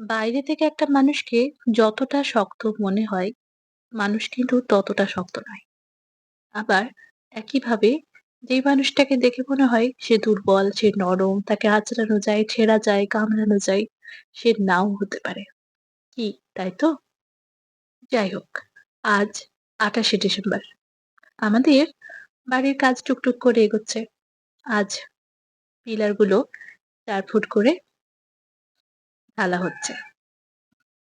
বাইরে থেকে একটা মানুষকে যতটা শক্ত মনে হয়, মানুষ কিন্তু ততটা শক্ত নয়। আবার একইভাবে যেই মানুষটাকে দেখে মনে হয় সে দুর্বল, সে নরম, তাকে আঁচড়ানো যায়, ছেঁড়া যায়, কামড়ানো যায়, সে নাও হতে পারে। কি, তাই তো? যাই হোক, আজ ২৮শে ডিসেম্বর। আমাদের বাড়ির কাজ টুকটুক করে এগোচ্ছে। আজ পিলারগুলো চার ফুট করে ঢালা হচ্ছে।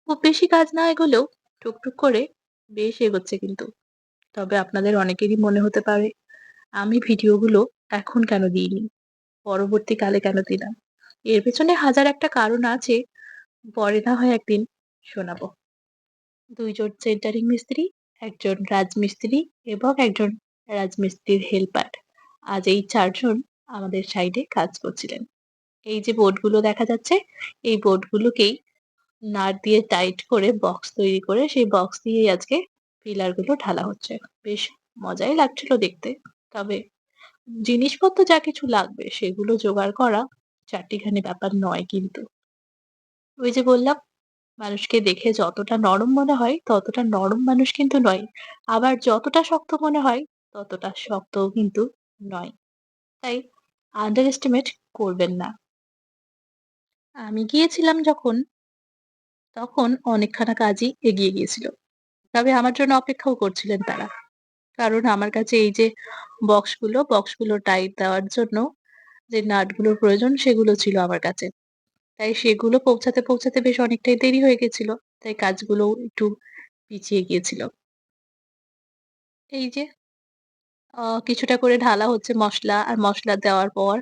খুব বেশি কাজ না এগোলেও টুকটুক করে বেশ এগোচ্ছে কিন্তু। তবে আপনাদের অনেকেরই মনে হতে পারে, আমি ভিডিওগুলো এখন কেন দিইনি? পরবর্তীকালে কেন দিলাম? এর পেছনে হাজার একটা কারণ আছে, পরে না হয় একদিন শোনাবো। দুইজন সেন্টারিং মিস্ত্রি, একজন রাজমিস্ত্রি এবং একজন রাজমিস্ত্রির হেল্পার। আজ এই চারজন আমাদের সাইডে কাজ করছিলেন। এই যে বোর্ডগুলো দেখা যাচ্ছে, এই বোর্ডগুলোকেই নাট দিয়ে টাইট করে বক্স তৈরি করে সেই বক্স দিয়েই আজকে পিলারগুলো ঢালা হচ্ছে। বেশ মজাই লাগছিল দেখতে। তবে জিনিসপত্র যা কিছু লাগবে সেগুলো জোগাড় করা চারটিখানি ব্যাপার নয় কিন্তু। ওই যে বললাম, মানুষকে দেখে যতটা নরম মনে হয় ততটা নরম মানুষ কিন্তু নয়। আবার যতটা শক্ত মনে হয় ততটা শক্তও কিন্তু নয়। তাই আন্ডার এস্টিমেট করবেন না। আমি গিয়েছিলাম যখন তখন অনেকখানা কাজই এগিয়ে গিয়েছিল। তবে আমার জন্য অপেক্ষাও করছিলেন তারা। কারণ আমার কাছে এই যে বক্সগুলো, বক্সগুলো টাইট দেওয়ার জন্য যে নাটগুলোর প্রয়োজন সেগুলো ছিল আমার কাছে। তাই সেগুলো পৌঁছাতে, পৌঁছাতে বেশ অনেকটাই দেরি হয়ে গেছিল। তাই কাজগুলোও একটু পিছিয়ে গিয়েছিল। এই যে কিছুটা করে ঢালা হচ্ছে মশলা আর মশলা দেওয়ার পর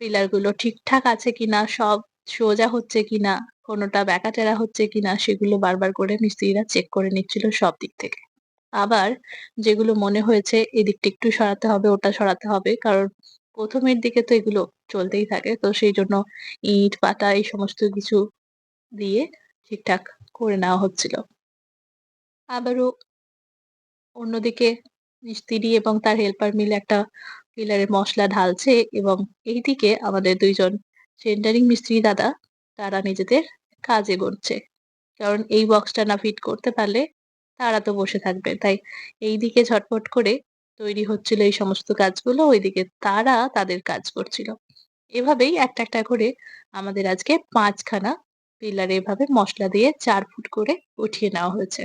পিলারগুলো ঠিকঠাক আছে কিনা, সব সোজা হচ্ছে কিনা, কোনোটা ব্যাকাটেরা হচ্ছে কিনা সেগুলো বারবার করে মিস্ত্রিরা চেক করে নিচ্ছিল সব দিক থেকে। আবার যেগুলো মনে হয়েছে এদিকটা একটু সরাতে হবে, ওটা সরাতে হবে। কারণ প্রথমের দিকে তো এগুলো চলতেই থাকে। তো সেই জন্য ইট, পাটা এই সমস্ত কিছু দিয়ে ঠিকঠাক করে নেওয়া হচ্ছিল। আবারও অন্যদিকে মিস্ত্রি এবং তার হেল্পার মিলে একটা পিলারে মশলা ঢালছে এবং এইদিকে আমাদের দুইজন সেন্টারিং মিস্ত্রি দাদা তারা নিজেদের কাজে এগোচ্ছে। কারণ এই বক্সটা না ফিট করতে পারলে তারা তো বসে থাকবে। তাই এইদিকে ঝটপট করে তৈরি হচ্ছিল এই সমস্ত কাজগুলো, ওইদিকে তারা তাদের কাজ করছিল। এভাবেই একটা, একটা করে আমাদের আজকে ৫ খানা পিলারে এভাবে মশলা দিয়ে চার ফুট করে উঠিয়ে নেওয়া হয়েছে।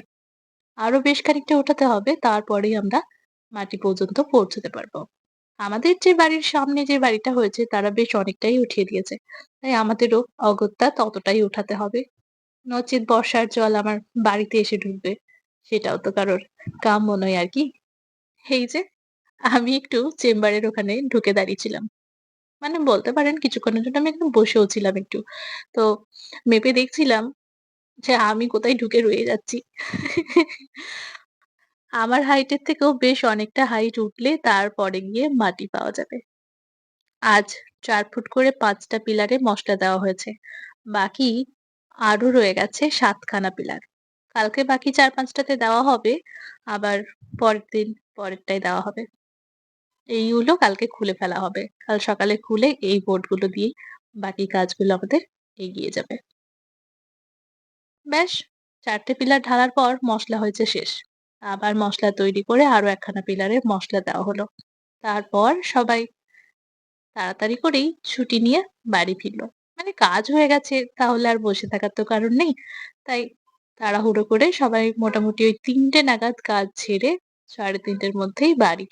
আরও বেশ খানিকটা ওঠাতে হবে, তারপরেই আমরা মাটি পর্যন্ত পৌঁছতে পারব। আমাদের যে বাড়ির সামনে যে বাড়িটা হয়েছে, তারা বেশ অনেকটাই উঠিয়ে দিয়েছে। তাই আমাদেরও অগত্যা ততটাই উঠাতে হবে। নচেৎ বর্ষার জল আমার বাড়িতে এসে ঢুকবে। সেটাও তো কারোর কাম্য নয় আর কি এই যে, আমি একটু চেম্বারের ওখানে ঢুকে দাঁড়িয়েছিলাম। মানে বলতে পারেন কিছুক্ষণের জন্য আমি একদম বসেও ছিলাম একটু। তো মেপে দেখছিলাম যে আমি কোথায় ঢুকে রয়ে যাচ্ছি। আমার হাইটের থেকেও বেশ অনেকটা হাইট উঠলে তারপরে গিয়ে মাটি পাওয়া যাবে। আজ চার ফুট করে পাঁচটা পিলারে মশলা দেওয়া হয়েছে। বাকি আরও রয়ে গেছে সাতখানা পিলার। কালকে বাকি চার পাঁচটাতে দেওয়া হবে। আবার পরের দিন পরেরটায় দেওয়া হবে। এইগুলো কালকে খুলে ফেলা হবে। কাল সকালে খুলে এই বোর্ডগুলো দিয়ে বাকি কাজগুলো আমাদের এগিয়ে যাবে। ব্যাস, চারটে পিলার ঢালার পর মশলা হয়েছে শেষ। আবার মশলা তৈরি করে আরও একখানা পিলারে মশলা দেওয়া হলো। তারপর সবাই তাড়াতাড়ি করেই ছুটি নিয়ে বাড়ি ফিরলো মানে কাজ হয়ে গেছে, তাহলে আর বসে থাকার তো কারণ নেই। তাই তাড়াহুড়ো করে সবাই মোটামুটি ওই তিনটে নাগাদ কাজ ছেড়ে সাড়ে তিনটের মধ্যেই বাড়ি